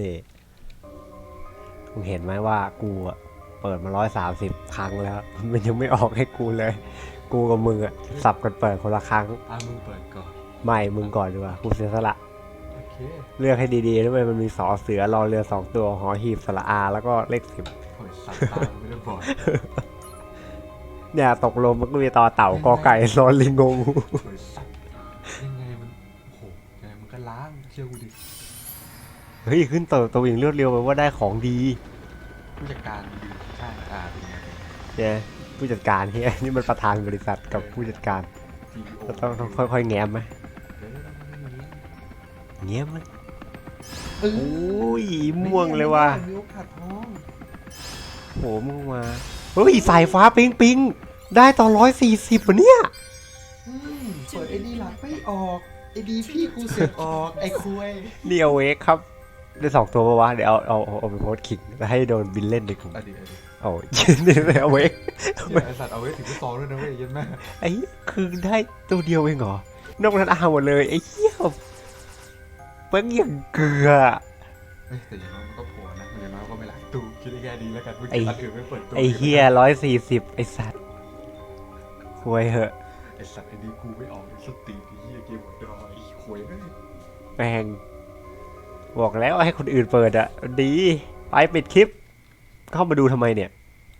นี่มึงเห็นไหมว่ากูอะเปิดมาร้อยสามสิบครั้งแล้ว มันยังไม่ออกให้กูเลย กูกับมึงอะสับกันเปิดคนละครั้งอะมึงเปิดก่อน ไม่มึงก่อนดีกว่ากูเสียสละโอเคเลือกให้ดีๆด้วยมันมีสอเสือรอเรือสองตัวหอหีบสระอา แล้วก็เลขสิบโอ้ยสัตว์ตาไม่ได้บอกเนี่ยตกลมมันก็มีต่อเต่ากอไก่รอลิงงงโอ้ยสัตว์ยังไงมันโอ้โหยังไงมันก็ล้างเชื่อกูดิ เฮ้ยขึ้นตัวตัววิ่งเลือดเร็วแปลว่าได้ของดีผู้จัดการยืนข้างอ่าเป็นไงเนี่ยผู้จัดการเฮียนี่มันประธานบริษัทกับผู้จัดการซีอีโอก็ต้องต้องค่อยๆแง้มไหมเดี๋ยวๆๆแง้มมันๆเออโอ้ยม่วงเลยว่ะมีโอกาสทองโหม่วงมาเฮ้ยสายฟ้าปิงปิงได้ต่อร้อยสี่สิบวะเนี่ยอืมเปิดไอ้ดีหลักไม่ออกไอ้ดีพี่กูเสือกออกไอ้คุยเนียวเวกครับ ได้สองตัวปะวะเดี๋ยวเอาเอาเอาเอาไปโพสต์ขิงแล้วให้โดนบินเล่นดีกว่าอดีตอดีตโอ้ยนี่เลยเอาเวกเหี้ยไอสัตว์เอาไว้ถึงฟุตซอลด้วยนะเว้ยเยันแม่ไอ้คือได้ตัวเดียวเองเหรอนอกนั้นอาหมดเลยไอ้เหี้ยเปิ้งอย่างเกลือ เอ้ยแต่อย่างน้อยมันก็โผล่นะอย่างน้อยก็ไม่หลายตู้คิดได้แค่ดีแล้วกันเมื่อไอ้กี้อันอื่นไม่เปิดตู้ไอ้เหี้ยร้อยสี่สิบไอ้สัตว์ควยเหอะไอ้สัตว์ไอ้ดีกูไม่ออกไอ้สตีไอ้เหี้ยเกมหมดดอยไอ้คุยเอ้ยแม่ง บอกแล้วให้คนอื่นเปิดอะดี ไปปิดคลิป เข้ามาดูทำไมเนี่ย